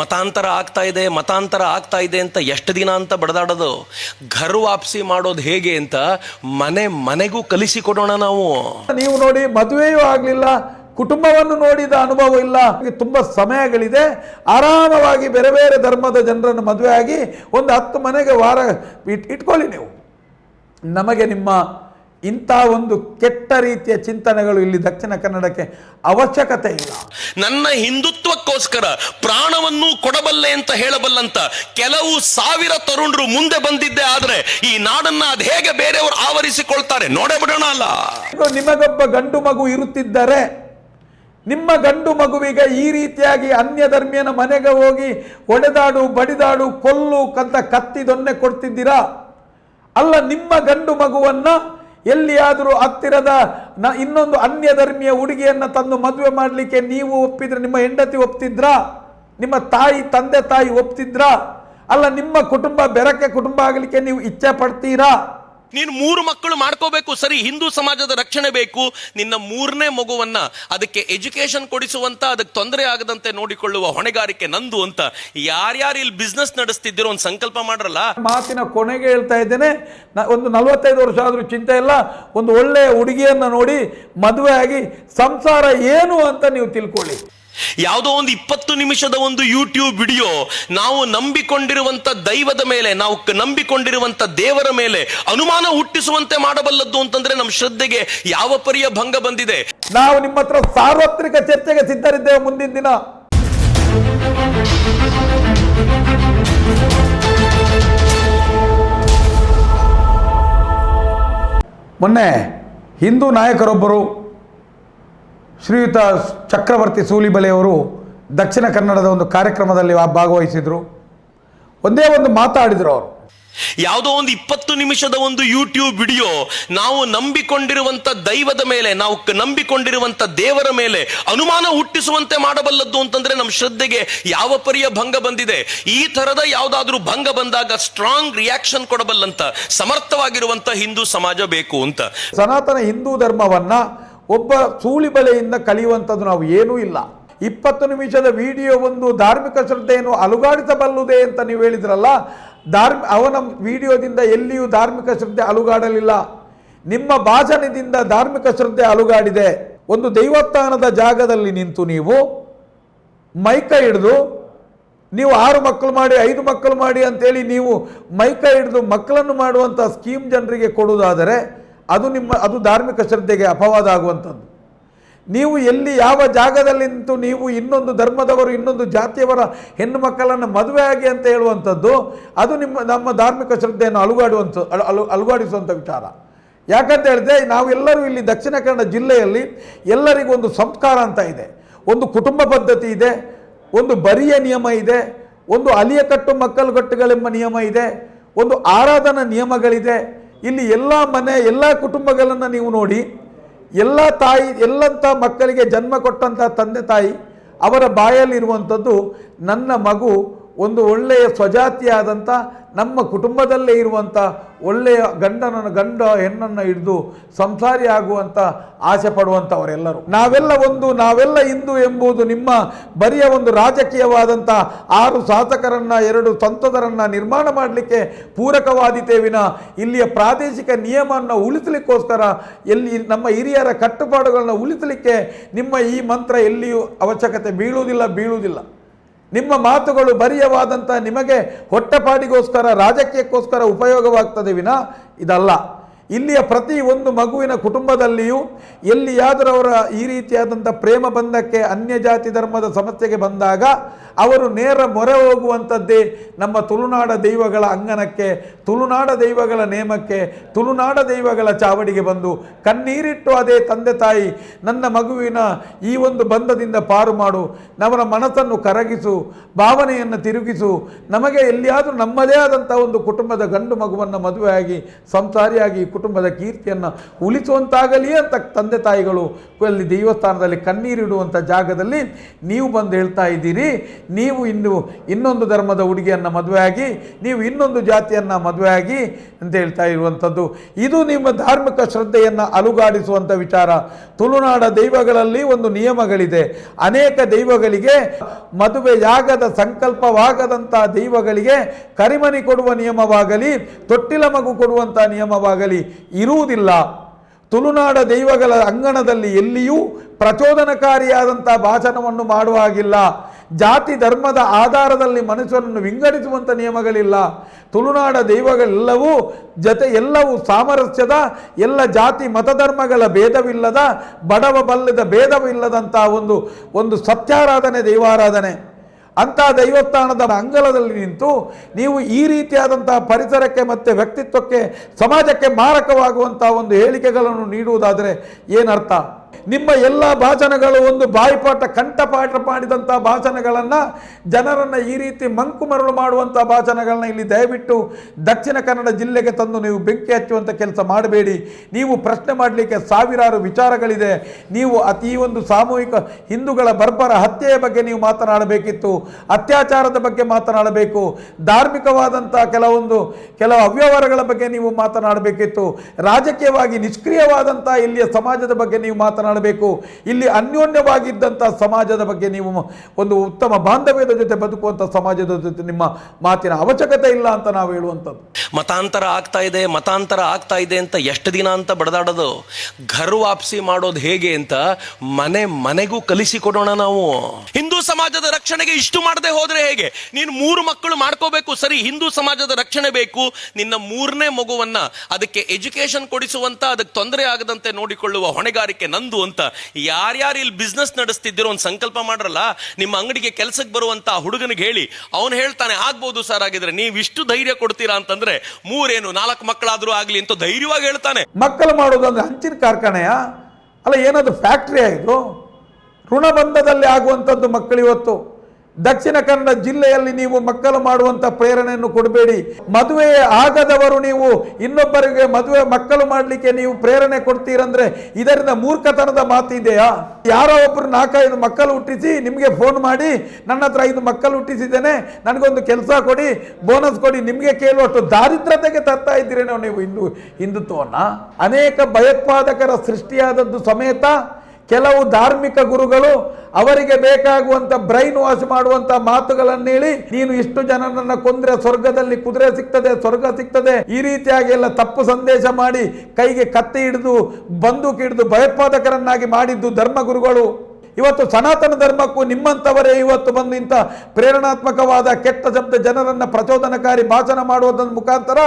ಮತಾಂತರ ಆಗ್ತಾ ಇದೆ, ಮತಾಂತರ ಆಗ್ತಾ ಇದೆ ಅಂತ ಎಷ್ಟು ದಿನ ಅಂತ ಬಡದಾಡೋದು? ಘರ್ ವಾಪಸಿ ಮಾಡೋದು ಹೇಗೆ ಅಂತ ಮನೆ ಮನೆಗೂ ಕಲಿಸಿಕೊಡೋಣ ನಾವು. ನೀವು ನೋಡಿ ಮದುವೆಯೂ ಆಗಲಿಲ್ಲ, ಕುಟುಂಬವನ್ನು ನೋಡಿದ ಅನುಭವ ಇಲ್ಲ ತುಂಬ ಸಮಯಗಳಿದೆ. ಆರಾಮವಾಗಿ ಬೇರೆ ಬೇರೆ ಧರ್ಮದ ಜನರನ್ನು ಮದುವೆ ಆಗಿ ಒಂದು ಹತ್ತು ಮನೆಗೆ ವಾರ ಇಟ್ ಇಟ್ಕೊಳ್ಳಿ ನೀವು. ನಮಗೆ ನಿಮ್ಮ ಇಂಥ ಒಂದು ಕೆಟ್ಟ ರೀತಿಯ ಚಿಂತನೆಗಳು ಇಲ್ಲಿ ದಕ್ಷಿಣ ಕನ್ನಡಕ್ಕೆ ಅವಶ್ಯಕತೆ ಇಲ್ಲ. ನನ್ನ ಹಿಂದುತ್ವಕ್ಕೋಸ್ಕರ ಪ್ರಾಣವನ್ನು ಕೊಡಬಲ್ಲೆ ಅಂತ ಹೇಳಬಲ್ಲಂತ ಕೆಲವು ಸಾವಿರ ತರುಣರು ಮುಂದೆ ಬಂದಿದ್ದೆ ಆದ್ರೆ ಈ ನಾಡನ್ನ ಅದ್ ಹೇಗೆ ಬೇರೆಯವರು ಆವರಿಸಿಕೊಳ್ತಾರೆ ನೋಡೇ ಬಿಡೋಣ ಅಲ್ಲ. ನಿಮಗೊಬ್ಬ ಗಂಡು ಮಗು ಇರುತ್ತಿದ್ದರೆ ನಿಮ್ಮ ಗಂಡು ಮಗುವಿಗೆ ಈ ರೀತಿಯಾಗಿ ಅನ್ಯ ಧರ್ಮಿಯನ ಮನೆಗೆ ಹೋಗಿ ಒಡೆದಾಡು ಬಡಿದಾಡು ಕೊಲ್ಲು ಕಂತ ಕತ್ತಿ ದೊನ್ನೆ ಕೊಡ್ತಿದ್ದೀರಾ? ಅಲ್ಲ ನಿಮ್ಮ ಗಂಡು ಮಗುವನ್ನ ಎಲ್ಲಿಯಾದರೂ ಹತ್ತಿರದ ನ ಇನ್ನೊಂದು ಅನ್ಯ ಧರ್ಮೀಯ ಹುಡುಗಿಯನ್ನು ತಂದು ಮದುವೆ ಮಾಡಲಿಕ್ಕೆ ನೀವು ಒಪ್ಪಿದ್ರೆ ನಿಮ್ಮ ಹೆಂಡತಿ ಒಪ್ತಿದ್ರಾ? ನಿಮ್ಮ ತಾಯಿ, ತಂದೆ ತಾಯಿ ಒಪ್ತಿದ್ರಾ? ಅಲ್ಲ, ನಿಮ್ಮ ಕುಟುಂಬ ಬೆರಕೆ ಕುಟುಂಬ ಆಗಲಿಕ್ಕೆ ನೀವು ಇಚ್ಛೆ ಪಡ್ತೀರಾ? ನೀನು ಮೂರು ಮಕ್ಕಳು ಮಾಡ್ಕೋಬೇಕು, ಸರಿ, ಹಿಂದೂ ಸಮಾಜದ ರಕ್ಷಣೆ ಬೇಕು, ನಿನ್ನ ಮೂರನೇ ಮಗುವನ್ನ ಅದಕ್ಕೆ ಎಜುಕೇಶನ್ ಕೊಡಿಸುವಂತ, ಅದಕ್ಕೆ ತೊಂದರೆ ಆಗದಂತೆ ನೋಡಿಕೊಳ್ಳುವ ಹೊಣೆಗಾರಿಕೆ ನಂದು ಅಂತ ಯಾರ್ಯಾರು ಇಲ್ಲಿ ಬಿಸ್ನೆಸ್ ನಡೆಸ್ತಿದ್ದೀರೋ ಒಂದು ಸಂಕಲ್ಪ ಮಾಡ್ರಲ್ಲ? ಮಾತಿನ ಕೊನೆಗೆ ಹೇಳ್ತಾ ಇದ್ದೇನೆ ಒಂದು ನಲವತ್ತೈದು ವರ್ಷ ಆದರೂ ಚಿಂತೆ ಇಲ್ಲ, ಒಂದು ಒಳ್ಳೆಯ ಹುಡುಗಿಯನ್ನ ನೋಡಿ ಮದುವೆ ಆಗಿ, ಸಂಸಾರ ಏನು ಅಂತ ನೀವು ತಿಳ್ಕೊಳ್ಳಿ. ಯಾವುದೋ ಒಂದು ಇಪ್ಪತ್ತು ನಿಮಿಷದ ಒಂದು ಯೂಟ್ಯೂಬ್ ವಿಡಿಯೋ ನಾವು ನಂಬಿಕೊಂಡಿರುವಂತ ದೈವದ ಮೇಲೆ, ನಾವು ನಂಬಿಕೊಂಡಿರುವಂತ ದೇವರ ಮೇಲೆ ಅನುಮಾನ ಹುಟ್ಟಿಸುವಂತೆ ಮಾಡಬಲ್ಲದ್ದು ಅಂತಂದ್ರೆ ನಮ್ಮ ಶ್ರದ್ಧೆಗೆ ಯಾವ ಪರಿಯ ಭಂಗ ಬಂದಿದೆ? ನಾವು ನಿಮ್ಮ ಹತ್ರ ಸಾರ್ವತ್ರಿಕ ಚರ್ಚೆಗೆ ಸಿದ್ಧರಿದ್ದೇವೆ ಮುಂದಿನ ದಿನ. ಮೊನ್ನೆ ಹಿಂದೂ ನಾಯಕರೊಬ್ಬರು ಶ್ರೀಯುತ ಚಕ್ರವರ್ತಿ ಸೂಲಿಬಲೆಯವರು ದಕ್ಷಿಣ ಕನ್ನಡದ ಒಂದು ಕಾರ್ಯಕ್ರಮದಲ್ಲಿ ಭಾಗವಹಿಸಿದರು. ಒಂದೇ ಒಂದು ಮಾತಾಡಿದರು ಅವರು. ಯಾವುದೋ ಒಂದು ಇಪ್ಪತ್ತು ನಿಮಿಷದ ಒಂದು ಯೂಟ್ಯೂಬ್ ವಿಡಿಯೋ ನಾವು ನಂಬಿಕೊಂಡಿರುವಂತ ದೈವದ ಮೇಲೆ ನಾವು ನಂಬಿಕೊಂಡಿರುವಂತ ದೇವರ ಮೇಲೆ ಅನುಮಾನ ಹುಟ್ಟಿಸುವಂತೆ ಮಾಡಬಲ್ಲದ್ದು ಅಂತಂದ್ರೆ ನಮ್ಮ ಶ್ರದ್ಧೆಗೆ ಯಾವ ಪರಿಯ ಭಂಗ ಬಂದಿದೆ? ಈ ತರದ ಯಾವುದಾದ್ರೂ ಭಂಗ ಬಂದಾಗ ಸ್ಟ್ರಾಂಗ್ ರಿಯಾಕ್ಷನ್ ಕೊಡಬಲ್ಲಂತ ಸಮರ್ಥವಾಗಿರುವಂತ ಹಿಂದೂ ಸಮಾಜ ಬೇಕು ಅಂತ. ಸನಾತನ ಹಿಂದೂ ಧರ್ಮವನ್ನ ಒಬ್ಬ ಸೂಳಿಬಲೆಯಿಂದ ಕಲಿಯುವಂಥದ್ದು ನಾವು ಏನೂ ಇಲ್ಲ. ಇಪ್ಪತ್ತು ನಿಮಿಷದ ವಿಡಿಯೋ ಒಂದು ಧಾರ್ಮಿಕ ಶ್ರದ್ಧೆಯನ್ನು ಅಲುಗಾಡಿಸಬಲ್ಲುದೇ ಅಂತ ನೀವು ಹೇಳಿದ್ರಲ್ಲ, ಧಾರ್ಮಿ, ಅವನ ವಿಡಿಯೋದಿಂದ ಎಲ್ಲಿಯೂ ಧಾರ್ಮಿಕ ಶ್ರದ್ಧೆ ಅಲುಗಾಡಲಿಲ್ಲ. ನಿಮ್ಮ ಭಾಷಣದಿಂದ ಧಾರ್ಮಿಕ ಶ್ರದ್ಧೆ ಅಲುಗಾಡಿದೆ. ಒಂದು ದೈವಸ್ಥಾನದ ಜಾಗದಲ್ಲಿ ನಿಂತು ನೀವು ಮೈಕ ಹಿಡಿದು, ನೀವು ಆರು ಮಕ್ಕಳು ಮಾಡಿ, ಐದು ಮಕ್ಕಳು ಮಾಡಿ ಅಂತೇಳಿ ನೀವು ಮೈಕ ಹಿಡಿದು ಮಕ್ಕಳನ್ನು ಮಾಡುವಂಥ ಸ್ಕೀಮ್ ಜನರಿಗೆ ಕೊಡುವುದಾದರೆ ಅದು ನಿಮ್ಮ, ಅದು ಧಾರ್ಮಿಕ ಶ್ರದ್ಧೆಗೆ ಅಪವಾದ ಆಗುವಂಥದ್ದು. ನೀವು ಎಲ್ಲಿ ಯಾವ ಜಾಗದಲ್ಲಿ ನಿಂತು ನೀವು ಇನ್ನೊಂದು ಧರ್ಮದವರು, ಇನ್ನೊಂದು ಜಾತಿಯವರ ಹೆಣ್ಣು ಮಕ್ಕಳನ್ನು ಮದುವೆ ಆಗಿ ಅಂತ ಹೇಳುವಂಥದ್ದು, ಅದು ನಿಮ್ಮ, ನಮ್ಮ ಧಾರ್ಮಿಕ ಶ್ರದ್ಧೆಯನ್ನು ಅಲುಗಾಡುವಂಥ ಅಲು ಅಲು ಅಲುಗಾಡಿಸುವಂಥ ವಿಚಾರ. ಯಾಕಂತ ಹೇಳಿದ್ರೆ ನಾವೆಲ್ಲರೂ ಇಲ್ಲಿ ದಕ್ಷಿಣ ಕನ್ನಡ ಜಿಲ್ಲೆಯಲ್ಲಿ ಎಲ್ಲರಿಗೂ ಒಂದು ಸಂಸ್ಕಾರ ಅಂತ ಇದೆ. ಒಂದು ಕುಟುಂಬ ಪದ್ಧತಿ ಇದೆ, ಒಂದು ಬರಿಯ ನಿಯಮ ಇದೆ, ಒಂದು ಅಲಿಯ ಕಟ್ಟು ಮಕ್ಕಳು ಕಟ್ಟುಗಳೆಂಬ ನಿಯಮ ಇದೆ, ಒಂದು ಆರಾಧನಾ ನಿಯಮಗಳಿದೆ ಇಲ್ಲಿ ಎಲ್ಲ ಮನೆ, ಎಲ್ಲ ಕುಟುಂಬಗಳನ್ನು ನೀವು ನೋಡಿ, ಎಲ್ಲ ತಾಯಿ ಎಲ್ಲಂಥ ಮಕ್ಕಳಿಗೆ ಜನ್ಮ ಕೊಟ್ಟಂಥ ತಂದೆ ತಾಯಿ ಅವರ ಬಾಯಲ್ಲಿರುವಂಥದ್ದು ನನ್ನ ಮಗು ಒಂದು ಒಳ್ಳೆಯ ಸ್ವಜಾತಿಯಾದಂಥ ನಮ್ಮ ಕುಟುಂಬದಲ್ಲೇ ಇರುವಂಥ ಒಳ್ಳೆಯ ಗಂಡನನ್ನು ಗಂಡ ಹೆಣ್ಣನ್ನು ಹಿಡಿದು ಸಂಸಾರಿ ಆಗುವಂಥ ಆಸೆ ಪಡುವಂಥವರೆಲ್ಲರೂ. ನಾವೆಲ್ಲ ಒಂದು, ನಾವೆಲ್ಲ ಹಿಂದೂ ಎಂಬುದು ನಿಮ್ಮ ಬರಿಯ ಒಂದು ರಾಜಕೀಯವಾದಂಥ ಆರು ಶಾಸಕರನ್ನು ಎರಡು ಸಂಸದರನ್ನು ನಿರ್ಮಾಣ ಮಾಡಲಿಕ್ಕೆ ಪೂರಕವಾದಿತೇವಿನ ಇಲ್ಲಿಯ ಪ್ರಾದೇಶಿಕ ನಿಯಮವನ್ನು ಉಳಿಸಲಿಕ್ಕೋಸ್ಕರ ಎಲ್ಲಿ ನಮ್ಮ ಹಿರಿಯರ ಕಟ್ಟುಪಾಡುಗಳನ್ನು ಉಳಿಸಲಿಕ್ಕೆ ನಿಮ್ಮ ಈ ಮಂತ್ರ ಎಲ್ಲಿಯೂ ಅವಶ್ಯಕತೆ ಬೀಳುವುದಿಲ್ಲ ಬೀಳುವುದಿಲ್ಲ. ನಿಮ್ಮ ಮಾತುಗಳು ಬರಿಯವಾದಂಥ ನಿಮಗೆ ಹೊಟ್ಟೆಪಾಡಿಗೋಸ್ಕರ ರಾಜಕೀಯಕ್ಕೋಸ್ಕರ ಉಪಯೋಗವಾಗ್ತದೆ ವಿನ ಇದಲ್ಲ. ಇಲ್ಲಿಯ ಪ್ರತಿ ಒಂದು ಮಗುವಿನ ಕುಟುಂಬದಲ್ಲಿಯೂ ಎಲ್ಲಿಯಾದರೂ ಅವರ ಈ ರೀತಿಯಾದಂಥ ಪ್ರೇಮ ಬಂಧಕ್ಕೆ ಅನ್ಯ ಜಾತಿ ಧರ್ಮದ ಸಮಸ್ಯೆಗೆ ಬಂದಾಗ ಅವರು ನೇರ ಮೊರೆ ಹೋಗುವಂಥದ್ದೇ ನಮ್ಮ ತುಳುನಾಡ ದೈವಗಳ ಅಂಗನಕ್ಕೆ, ತುಳುನಾಡ ದೈವಗಳ ನೇಮಕ್ಕೆ, ತುಳುನಾಡ ದೈವಗಳ ಚಾವಡಿಗೆ ಬಂದು ಕಣ್ಣೀರಿಟ್ಟು ಅದೇ ತಂದೆ ತಾಯಿ, ನನ್ನ ಮಗುವಿನ ಈ ಒಂದು ಬಂಧದಿಂದ ಪಾರು ಮಾಡು, ನವರ ಮನಸ್ಸನ್ನು ಕರಗಿಸು, ಭಾವನೆಯನ್ನು ತಿರುಗಿಸು, ನಮಗೆ ಎಲ್ಲಿಯಾದರೂ ನಮ್ಮದೇ ಆದಂಥ ಒಂದು ಕುಟುಂಬದ ಗಂಡು ಮಗುವನ್ನು ಮದುವೆಯಾಗಿ, ಸಂಸಾರಿಯಾಗಿ ಕುಟುಂಬದ ಕೀರ್ತಿಯನ್ನು ಉಳಿಸುವಂತಾಗಲಿ ಅಂತ ತಂದೆ ತಾಯಿಗಳು ಅಲ್ಲಿ ದೇವಸ್ಥಾನದಲ್ಲಿ ಕಣ್ಣೀರಿಡುವಂಥ ಜಾಗದಲ್ಲಿ ನೀವು ಬಂದು ಹೇಳ್ತಾ ಇದ್ದೀರಿ. ನೀವು ಇನ್ನು ಇನ್ನೊಂದು ಧರ್ಮದ ಹುಡುಗಿಯನ್ನು ಮದುವೆಯಾಗಿ ನೀವು ಇನ್ನೊಂದು ಜಾತಿಯನ್ನು ಮದುವೆಯಾಗಿ ಅಂತ ಹೇಳ್ತಾ ಇರುವಂಥದ್ದು ಇದು ನಿಮ್ಮ ಧಾರ್ಮಿಕ ಶ್ರದ್ಧೆಯನ್ನು ಅಲುಗಾಡಿಸುವಂಥ ವಿಚಾರ. ತುಳುನಾಡ ದೈವಗಳಲ್ಲಿ ಒಂದು ನಿಯಮಗಳಿದೆ. ಅನೇಕ ದೈವಗಳಿಗೆ ಮದುವೆಯಾಗದ ಸಂಕಲ್ಪವಾಗದಂಥ ದೈವಗಳಿಗೆ ಕರಿಮನಿ ಕೊಡುವ ನಿಯಮವಾಗಲಿ, ತೊಟ್ಟಿಲ ಮಗು ಕೊಡುವಂಥ ನಿಯಮವಾಗಲಿ ಇರುವುದಿಲ್ಲ. ತುಳುನಾಡ ದೈವಗಳ ಅಂಗಣದಲ್ಲಿ ಎಲ್ಲಿಯೂ ಪ್ರಚೋದನಕಾರಿಯಾದಂಥ ಭಾಷಣವನ್ನು ಮಾಡುವ ಹಾಗಿಲ್ಲ. ಜಾತಿ ಧರ್ಮದ ಆಧಾರದಲ್ಲಿ ಮನುಷ್ಯರನ್ನು ವಿಂಗಡಿಸುವಂಥ ನಿಯಮಗಳಿಲ್ಲ. ತುಳುನಾಡ ದೈವಗಳೆಲ್ಲವೂ ಜೊತೆ ಎಲ್ಲವೂ ಸಾಮರಸ್ಯದ, ಎಲ್ಲ ಜಾತಿ ಮತಧರ್ಮಗಳ ಭೇದವಿಲ್ಲದ, ಬಡವ ಬಲ್ಲದ ಭೇದವಿಲ್ಲದಂಥ ಒಂದು ಒಂದು ಸತ್ಯಾರಾಧನೆ, ದೈವಾರಾಧನೆ. ಅಂಥ ದೈವಸ್ಥಾನದ ಅಂಗಳದಲ್ಲಿ ನಿಂತು ನೀವು ಈ ರೀತಿಯಾದಂತಹ ಪರಿಸರಕ್ಕೆ ಮತ್ತು ವ್ಯಕ್ತಿತ್ವಕ್ಕೆ, ಸಮಾಜಕ್ಕೆ ಮಾರಕವಾಗುವಂಥ ಒಂದು ಹೇಳಿಕೆಗಳನ್ನು ನೀಡುವುದಾದರೆ ಏನರ್ಥ? ನಿಮ್ಮ ಎಲ್ಲ ಭಾಷಣಗಳು ಒಂದು ಬಾಯಿಪಾಠ ಕಂಠಪಾಠ ಮಾಡಿದಂಥ ಭಾಷಣಗಳನ್ನು ಜನರನ್ನು ಈ ರೀತಿ ಮಂಕು ಮರಳು ಮಾಡುವಂಥ ಭಾಷಣಗಳನ್ನ ಇಲ್ಲಿ ದಯವಿಟ್ಟು ದಕ್ಷಿಣ ಕನ್ನಡ ಜಿಲ್ಲೆಗೆ ತಂದು ನೀವು ಬೆಂಕಿ ಹಚ್ಚುವಂಥ ಕೆಲಸ ಮಾಡಬೇಡಿ. ನೀವು ಪ್ರಶ್ನೆ ಮಾಡಲಿಕ್ಕೆ ಸಾವಿರಾರು ವಿಚಾರಗಳಿದೆ. ನೀವು ಅತಿ ಒಂದು ಸಾಮೂಹಿಕ ಹಿಂದೂಗಳ ಬರ್ಬರ ಹತ್ಯೆಯ ಬಗ್ಗೆ ನೀವು ಮಾತನಾಡಬೇಕಿತ್ತು. ಅತ್ಯಾಚಾರದ ಬಗ್ಗೆ ಮಾತನಾಡಬೇಕು. ಧಾರ್ಮಿಕವಾದಂಥ ಕೆಲವೊಂದು, ಕೆಲವು ಅವ್ಯವಹಾರಗಳ ಬಗ್ಗೆ ನೀವು ಮಾತನಾಡಬೇಕಿತ್ತು. ರಾಜಕೀಯವಾಗಿ ನಿಷ್ಕ್ರಿಯವಾದಂಥ ಇಲ್ಲಿಯ ಸಮಾಜದ ಬಗ್ಗೆ ನೀವು ಮಾತನಾಡಬೇಕು. ಇಲ್ಲಿ ಅನ್ಯೋನ್ಯವಾಗಿದ್ದಂಥ ಸಮಾಜದ ಬಗ್ಗೆ ನೀವು ಒಂದು ಉತ್ತಮ ಬಾಂಧವ್ಯದ ಜೊತೆ ಬದುಕುವಂಥ ಸಮಾಜದ ಜೊತೆ ನಿಮ್ಮ ಮಾತಿನ ಅವಶ್ಯಕತೆ ಇಲ್ಲ ಅಂತ ನಾವು ಹೇಳುವಂಥದ್ದು. ಮತಾಂತರ ಆಗ್ತಾ ಇದೆ, ಮತಾಂತರ ಆಗ್ತಾ ಇದೆ ಅಂತ ಎಷ್ಟು ದಿನ ಅಂತ ಬಡದಾಡೋದು? ಘರ್ ವಾಪಸಿ ಮಾಡೋದು ಹೇಗೆ ಅಂತ ಮನೆ ಮನೆಗೂ ಕಲಿಸಿಕೊಡೋಣ ನಾವು. ಹಿಂದೂ ಸಮಾಜದ ರಕ್ಷಣೆಗೆ ಇಷ್ಟು ಮಾಡದೆ ಹೋದ್ರೆ ಹೇಗೆ? ನೀನು ಮೂರು ಮಕ್ಕಳು ಮಾಡ್ಕೋಬೇಕು, ಸರಿ, ಹಿಂದೂ ಸಮಾಜದ ರಕ್ಷಣೆ ಬೇಕು. ನಿನ್ನ ಮೂರನೇ ಮಗುವನ್ನ ಅದಕ್ಕೆ ಎಜುಕೇಶನ್ ಕೊಡಿಸುವಂತ, ಅದಕ್ಕೆ ತೊಂದರೆ ಆಗದಂತೆ ನೋಡಿಕೊಳ್ಳುವ ಹೊಣೆಗಾರಿಕೆ ನಂದು. ಅಂತ ಯಾರ್ಯಾರು ಇಲ್ಲಿ ಬಿಸ್ನೆಸ್ ನಡೆಸ್ತಿದ್ದೀರೋ ಒಂದು ಸಂಕಲ್ಪ ಮಾಡ್ರಲ್ಲ, ನಿಮ್ಮ ಅಂಗಡಿಗೆ ಕೆಲಸಕ್ಕೆ ಬರುವಂತ ಹುಡುಗನಿಗೆ ಹೇಳಿ. ಅವನು ಹೇಳ್ತಾನೆ, ಆಗ್ಬೋದು ಸರ್ ಆಗಿದ್ರೆ ನೀವು ಇಷ್ಟು ಧೈರ್ಯ ಕೊಡ್ತೀರಾ ಅಂತಂದ್ರೆ ಮೂರೇನು, ನಾಲ್ಕು ಮಕ್ಕಳಾದ್ರೂ ಆಗ್ಲಿ ಅಂತ ಧೈರ್ಯವಾಗಿ ಹೇಳ್ತಾನೆ. ಮಕ್ಕಳು ಮಾಡೋದಂದ್ರೆ ಹಂಚಿನ ಕಾರ್ಖಾನೆಯ? ಅಲ್ಲ ಏನದು ಫ್ಯಾಕ್ಟ್ರಿ ಇದು? ಋಣಬಂಧದಲ್ಲಿ ಆಗುವಂಥದ್ದು ಮಕ್ಕಳು ಇವತ್ತು ದಕ್ಷಿಣ ಕನ್ನಡ ಜಿಲ್ಲೆಯಲ್ಲಿ ನೀವು ಮಕ್ಕಳು ಮಾಡುವಂಥ ಪ್ರೇರಣೆಯನ್ನು ಕೊಡಬೇಡಿ. ಮದುವೆ ಆಗದವರು ನೀವು, ಇನ್ನೊಬ್ಬರಿಗೆ ಮದುವೆ ಮಕ್ಕಳು ಮಾಡಲಿಕ್ಕೆ ನೀವು ಪ್ರೇರಣೆ ಕೊಡ್ತೀರಂದ್ರೆ ಇದರಿಂದ ಮೂರ್ಖತನದ ಮಾತಿದೆಯಾ? ಯಾರೋ ಒಬ್ಬರು ನಾಲ್ಕೈದು ಮಕ್ಕಳು ಹುಟ್ಟಿಸಿ ನಿಮಗೆ ಫೋನ್ ಮಾಡಿ, ನನ್ನ ಹತ್ರ ಐದು ಮಕ್ಕಳು ಹುಟ್ಟಿಸಿದ್ದೇನೆ, ನನಗೊಂದು ಕೆಲಸ ಕೊಡಿ ಬೋನಸ್ ಕೊಡಿ, ನಿಮಗೆ ಕೇಳುವಷ್ಟು ದಾರಿದ್ರತೆಗೆ ತರ್ತಾ ಇದ್ದೀರೇನೋ ನೀವು ಹಿಂದೂ, ಹಿಂದುತ್ವವನ್ನು? ಅನೇಕ ಭಯೋತ್ಪಾದಕರ ಸೃಷ್ಟಿಯಾದದ್ದು ಸಮೇತ ಕೆಲವು ಧಾರ್ಮಿಕ ಗುರುಗಳು ಅವರಿಗೆ ಬೇಕಾಗುವಂತ ಬ್ರೈನ್ ವಾಶ್ ಮಾಡುವಂತ ಮಾತುಗಳನ್ನು ಹೇಳಿ ನೀನು ಇಷ್ಟು ಜನರನ್ನು ಕೊಂದ್ರೆ ಸ್ವರ್ಗದಲ್ಲಿ ಕುದುರೆ ಸಿಗ್ತದೆ, ಸ್ವರ್ಗ ಸಿಗ್ತದೆ. ಈ ರೀತಿಯಾಗಿ ಎಲ್ಲ ತಪ್ಪು ಸಂದೇಶ ಮಾಡಿ ಕೈಗೆ ಕತ್ತಿ ಹಿಡಿದು, ಬಂದೂಕು ಹಿಡಿದು ಭಯೋತ್ಪಾದಕರನ್ನಾಗಿ ಮಾಡಿದ್ದು ಧರ್ಮಗುರುಗಳು ಇವತ್ತು ಸನಾತನ ಧರ್ಮಕ್ಕೂ ನಿಮ್ಮಂಥವರೇ ಇವತ್ತು ಬಂದು ಇಂಥ ಪ್ರೇರಣಾತ್ಮಕವಾದ ಕೆಟ್ಟ ಶಬ್ದ ಜನರನ್ನು ಪ್ರಚೋದನಕಾರಿ ಭಾಷಣ ಮಾಡುವುದರ ಮುಖಾಂತರ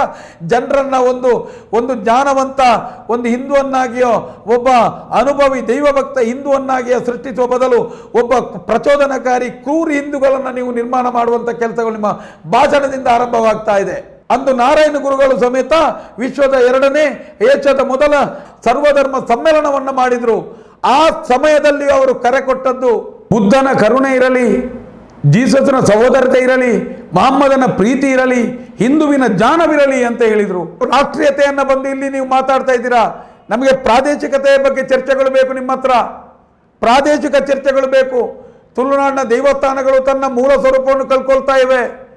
ಜನರನ್ನು ಒಂದು ಒಂದು ಜ್ಞಾನವಂತ, ಒಂದು ಹಿಂದುವನ್ನಾಗಿಯೋ, ಒಬ್ಬ ಅನುಭವಿ ದೈವಭಕ್ತ ಹಿಂದುವನ್ನಾಗಿಯೋ ಸೃಷ್ಟಿಸುವ ಬದಲು ಒಬ್ಬ ಪ್ರಚೋದನಕಾರಿ ಕ್ರೂರ ಹಿಂದೂಗಳನ್ನು ನೀವು ನಿರ್ಮಾಣ ಮಾಡುವಂಥ ಕೆಲಸಗಳು ನಿಮ್ಮ ಭಾಷಣದಿಂದ ಆರಂಭವಾಗ್ತಾ ಇದೆ. ಅಂದು ನಾರಾಯಣ ಗುರುಗಳು ಸಮೇತ ವಿಶ್ವದ ಎರಡನೇ ಏಷ್ಯಾದ ಮೊದಲ ಸರ್ವಧರ್ಮ ಸಮ್ಮೇಳನವನ್ನು ಮಾಡಿದರು. ಆ ಸಮಯದಲ್ಲಿ ಅವರು ಕರೆ ಕೊಟ್ಟದ್ದು ಬುದ್ಧನ ಕರುಣೆ ಇರಲಿ, ಜೀಸಸ್ನ ಸಹೋದರತೆ ಇರಲಿ, ಮಹಮ್ಮದನ ಪ್ರೀತಿ ಇರಲಿ, ಹಿಂದುವಿನ ಜ್ಞಾನವಿರಲಿ ಅಂತ ಹೇಳಿದರು. ರಾಷ್ಟ್ರೀಯತೆಯನ್ನು ಬಂದು ಇಲ್ಲಿ ನೀವು ಮಾತಾಡ್ತಾ ಇದ್ದೀರಾ? ನಮಗೆ ಪ್ರಾದೇಶಿಕತೆಯ ಬಗ್ಗೆ ಚರ್ಚೆಗಳು ಬೇಕು ನಿಮ್ಮ ಹತ್ರ. ಪ್ರಾದೇಶಿಕ ಚರ್ಚೆಗಳು ಬೇಕು. ತುಳುನಾಡಿನ ದೇವಸ್ಥಾನಗಳು ತನ್ನ ಮೂಲ ಸ್ವರೂಪವನ್ನು ಕಳ್ಕೊಳ್ತಾ ಇವೆ.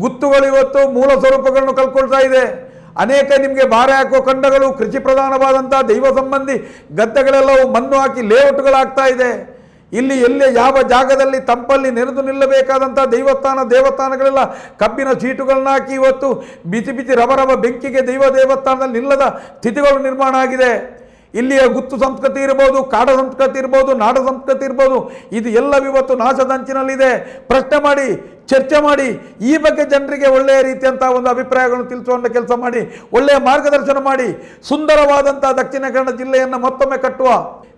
ಗುತ್ತುಗಳು ಇವತ್ತು ಮೂಲ ಸ್ವರೂಪಗಳನ್ನು ಕಳ್ಕೊಳ್ತಾ ಇದೆ. ಅನೇಕ ನಿಮಗೆ ಭಾರ ಹಾಕೋ ಖಂಡಗಳು, ಕೃಷಿ ಪ್ರಧಾನವಾದಂಥ ದೈವ ಸಂಬಂಧಿ ಗದ್ದೆಗಳೆಲ್ಲವೂ ಮಣ್ಣು ಹಾಕಿ ಲೇಔಟ್ಗಳಾಗ್ತಾ ಇದೆ. ಇಲ್ಲಿ ಎಲ್ಲಿ ಯಾವ ಜಾಗದಲ್ಲಿ ತಂಪಲ್ಲಿ ನೆನೆದು ನಿಲ್ಲಬೇಕಾದಂಥ ದೈವಸ್ಥಾನ, ದೇವಸ್ಥಾನಗಳೆಲ್ಲ ಕಬ್ಬಿನ ಚೀಟುಗಳನ್ನ ಹಾಕಿ ಇವತ್ತು ಬಿಸಿ ಬಿಸಿ ರಬರಬ ಬೆಂಕಿಗೆ ದೈವ ದೇವಸ್ಥಾನದಲ್ಲಿ ನಿಲ್ಲದ ಸ್ಥಿತಿಗಳು ನಿರ್ಮಾಣ ಆಗಿದೆ. ಇಲ್ಲಿಯ ಗುತ್ತು ಸಂಸ್ಕೃತಿ ಇರ್ಬೋದು, ಕಾಡ ಸಂಸ್ಕೃತಿ ಇರ್ಬೋದು, ನಾಡ ಸಂಸ್ಕೃತಿ ಇರ್ಬೋದು, ಇದು ಎಲ್ಲವಿವತ್ತು ನಾಶದಂಚಿನಲ್ಲಿದೆ ಪ್ರಶ್ನೆ ಮಾಡಿ, ಚರ್ಚೆ ಮಾಡಿ, ಈ ಬಗ್ಗೆ ಜನರಿಗೆ ಒಳ್ಳೆಯ ರೀತಿಯಂಥ ಒಂದು ಅಭಿಪ್ರಾಯಗಳನ್ನು ತಿಳಿಸುವಂಥ ಕೆಲಸ ಮಾಡಿ, ಒಳ್ಳೆಯ ಮಾರ್ಗದರ್ಶನ ಮಾಡಿ ಸುಂದರವಾದಂಥ ದಕ್ಷಿಣ ಕನ್ನಡ ಜಿಲ್ಲೆಯನ್ನು ಮತ್ತೊಮ್ಮೆ ಕಟ್ಟುವ.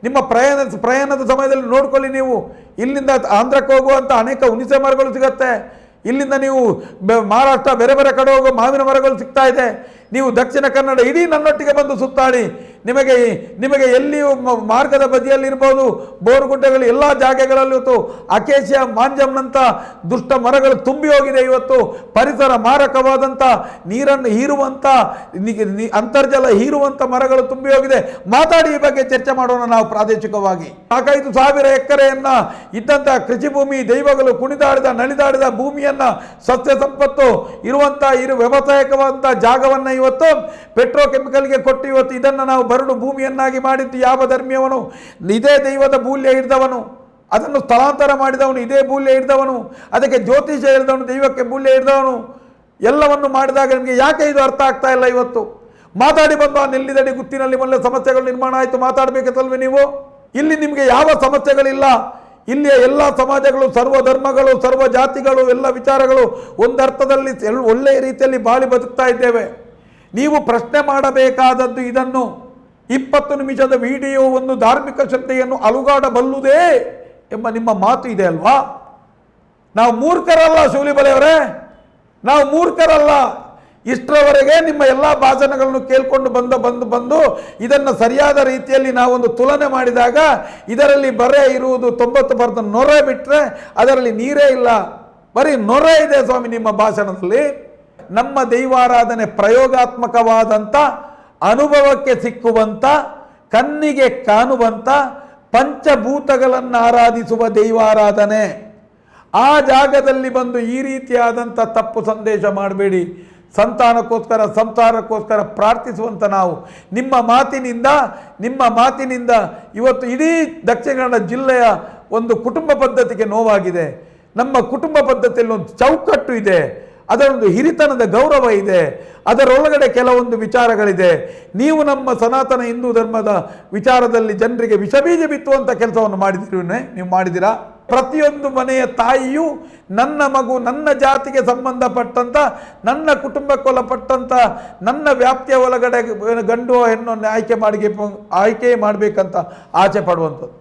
ನಿಮ್ಮ ಪ್ರಯಾಣ, ಪ್ರಯಾಣದ ಸಮಯದಲ್ಲಿ ನೋಡ್ಕೊಳ್ಳಿ ನೀವು. ಇಲ್ಲಿಂದ ಆಂಧ್ರಕ್ಕೆ ಹೋಗುವಂಥ ಅನೇಕ ಹುಣಿಸೆ ಮರಗಳು ಸಿಗತ್ತೆ. ಇಲ್ಲಿಂದ ನೀವು ಮಹಾರಾಷ್ಟ್ರ, ಬೇರೆ ಬೇರೆ ಕಡೆ ಹೋಗುವ ಮಾವಿನ ಮರಗಳು ಸಿಗ್ತಾ ಇದೆ. ನೀವು ದಕ್ಷಿಣ ಕನ್ನಡ ಇಡೀ ನನ್ನೊಟ್ಟಿಗೆ ಬಂದು ಸುತ್ತಾಡಿ. ನಿಮಗೆ ನಿಮಗೆ ಎಲ್ಲಿಯೂ ಮಾರ್ಗದ ಬದಿಯಲ್ಲಿರ್ಬೋದು ಬೋರ್ಗುಡ್ಡಗಳು ಎಲ್ಲ ಜಾಗಗಳಲ್ಲಿ ಇವತ್ತು ಅಕೇಶಿಯ ಮಾಂಜಮ್ನಂಥ ದುಷ್ಟ ಮರಗಳು ತುಂಬಿ ಹೋಗಿದೆ ಇವತ್ತು. ಪರಿಸರ ಮಾರಕವಾದಂಥ ನೀರನ್ನು ಹೀರುವಂಥ ಅಂತರ್ಜಲ ಹೀರುವಂಥ ಮರಗಳು ತುಂಬಿ ಹೋಗಿದೆ. ಮಾತಾಡಿ ಈ ಬಗ್ಗೆ ಚರ್ಚೆ ಮಾಡೋಣ ನಾವು ಪ್ರಾದೇಶಿಕವಾಗಿ. ನಾಲ್ಕೈದು ಸಾವಿರ ಎಕರೆಯನ್ನ ಇದ್ದಂಥ ಕೃಷಿ ಭೂಮಿ, ದೈವಗಳು ಕುಣಿದಾಡಿದ, ನಳಿದಾಡಿದ ಭೂಮಿಯನ್ನ ಸಸ್ಯ ಸಂಪತ್ತು ಇರುವಂಥ ಇರು ವ್ಯವಸಾಯಕವಾದಂಥ ಜಾಗವನ್ನ ಇವತ್ತು ಪೆಟ್ರೋಕೆಮಿಕಲ್ಗೆ ಕೊಟ್ಟು ಇವತ್ತು ಇದನ್ನು ನಾವು ಬರಡು ಭೂಮಿಯನ್ನಾಗಿ ಮಾಡಿದ್ದು ಯಾವ ಧರ್ಮೀಯವನು? ಇದೇ ದೈವದ ಮೂಲ್ಯ ಹಿಡಿದವನು ಅದನ್ನು ಸ್ಥಳಾಂತರ ಮಾಡಿದವನು, ಇದೇ ಮೂಲ್ಯ ಹಿಡಿದವನು ಅದಕ್ಕೆ ಜ್ಯೋತಿಷ ಹಿಡಿದವನು ದೈವಕ್ಕೆ ಮೂಲ್ಯ ಹಿಡಿದವನು ಎಲ್ಲವನ್ನು ಮಾಡಿದಾಗ ನಿಮಗೆ ಯಾಕೆ ಇದು ಅರ್ಥ ಆಗ್ತಾ ಇಲ್ಲ ಇವತ್ತು? ಮಾತಾಡಿ ಬಂದು ಆ ನೆಲ್ಲಿದಡಿ ಗುತ್ತಿನಲ್ಲಿ ಮೊನ್ನೆ ಸಮಸ್ಯೆಗಳು ನಿರ್ಮಾಣ ಆಯಿತು ಮಾತಾಡಬೇಕಲ್ವೇ ನೀವು? ಇಲ್ಲಿ ನಿಮಗೆ ಯಾವ ಸಮಸ್ಯೆಗಳಿಲ್ಲ? ಇಲ್ಲಿಯ ಎಲ್ಲ ಸಮಾಜಗಳು ಸರ್ವ ಧರ್ಮಗಳು ಸರ್ವ ಜಾತಿಗಳು ಎಲ್ಲ ವಿಚಾರಗಳು ಒಂದರ್ಥದಲ್ಲಿ ಒಳ್ಳೆಯ ರೀತಿಯಲ್ಲಿ ಬಾಳಿ ಬದುಕ್ತಾ ಇದ್ದೇವೆ. ನೀವು ಪ್ರಶ್ನೆ ಮಾಡಬೇಕಾದದ್ದು ಇದನ್ನು. ಇಪ್ಪತ್ತು ನಿಮಿಷದ ವಿಡಿಯೋ ಒಂದು ಧಾರ್ಮಿಕ ಶ್ರದ್ಧೆಯನ್ನು ಅಲುಗಾಡಬಲ್ಲುದೇ ಎಂಬ ನಿಮ್ಮ ಮಾತು ಇದೆ ಅಲ್ವಾ? ನಾವು ಮೂರ್ಖರಲ್ಲ ಶೂಲಿಬಲೆಯವರೇ ನಾವು ಮೂರ್ಖರಲ್ಲ. ಇಷ್ಟರವರೆಗೆ ನಿಮ್ಮ ಎಲ್ಲ ಭಾಷಣಗಳನ್ನು ಕೇಳಿಕೊಂಡು ಬಂದು ಬಂದು ಬಂದು ಇದನ್ನು ಸರಿಯಾದ ರೀತಿಯಲ್ಲಿ ನಾವೊಂದು ತುಲನೆ ಮಾಡಿದಾಗ ಇದರಲ್ಲಿ ಬರೇ ಇರುವುದು ತೊಂಬತ್ತು ಪರ್ಸೆಂಟ್ ನೊರೆ ಬಿಟ್ಟರೆ ಅದರಲ್ಲಿ ನೀರೇ ಇಲ್ಲ. ಬರೀ ನೊರೆ ಇದೆ ಸ್ವಾಮಿ ನಿಮ್ಮ ಭಾಷಣದಲ್ಲಿ. ನಮ್ಮ ದೈವಾರಾಧನೆ ಪ್ರಯೋಗಾತ್ಮಕವಾದಂಥ, ಅನುಭವಕ್ಕೆ ಸಿಕ್ಕುವಂಥ, ಕಣ್ಣಿಗೆ ಕಾಣುವಂಥ ಪಂಚಭೂತಗಳನ್ನು ಆರಾಧಿಸುವ ದೈವಾರಾಧನೆ. ಆ ಜಾಗದಲ್ಲಿ ಬಂದು ಈ ರೀತಿಯಾದಂಥ ತಪ್ಪು ಸಂದೇಶ ಮಾಡಬೇಡಿ. ಸಂತಾನಕ್ಕೋಸ್ಕರ, ಸಂಸಾರಕ್ಕೋಸ್ಕರ ಪ್ರಾರ್ಥಿಸುವಂಥ ನಾವು. ನಿಮ್ಮ ಮಾತಿನಿಂದ ನಿಮ್ಮ ಮಾತಿನಿಂದ ಇವತ್ತು ಇಡೀ ದಕ್ಷಿಣ ಕನ್ನಡ ಜಿಲ್ಲೆಯ ಒಂದು ಕುಟುಂಬ ಪದ್ಧತಿಗೆ ನೋವಾಗಿದೆ. ನಮ್ಮ ಕುಟುಂಬ ಪದ್ಧತಿಯಲ್ಲಿ ಒಂದು ಚೌಕಟ್ಟು ಇದೆ. ಅದರೊಂದು ಹಿರಿತನದ ಗೌರವ ಇದೆ. ಅದರೊಳಗಡೆ ಕೆಲವೊಂದು ವಿಚಾರಗಳಿದೆ. ನೀವು ನಮ್ಮ ಸನಾತನ ಹಿಂದೂ ಧರ್ಮದ ವಿಚಾರದಲ್ಲಿ ಜನರಿಗೆ ವಿಷಬೀಜ ಬಿತ್ತುವಂಥ ಕೆಲಸವನ್ನು ಮಾಡಿದಿರಿ ನೀವು ಮಾಡಿದಿರಾ? ಪ್ರತಿಯೊಂದು ಮನೆಯ ತಾಯಿಯು ನನ್ನ ಮಗು, ನನ್ನ ಜಾತಿಗೆ ಸಂಬಂಧಪಟ್ಟಂಥ ನನ್ನ ಕುಟುಂಬಕ್ಕೊಳಪಟ್ಟಂಥ ನನ್ನ ವ್ಯಾಪ್ತಿಯ ಒಳಗಡೆ ಗಂಡು ಹೆಣ್ಣನ್ನು ಆಯ್ಕೆ ಮಾಡಿ ಆಯ್ಕೆ ಮಾಡಬೇಕಂತ ಆಚೆ ಪಡುವಂಥದ್ದು.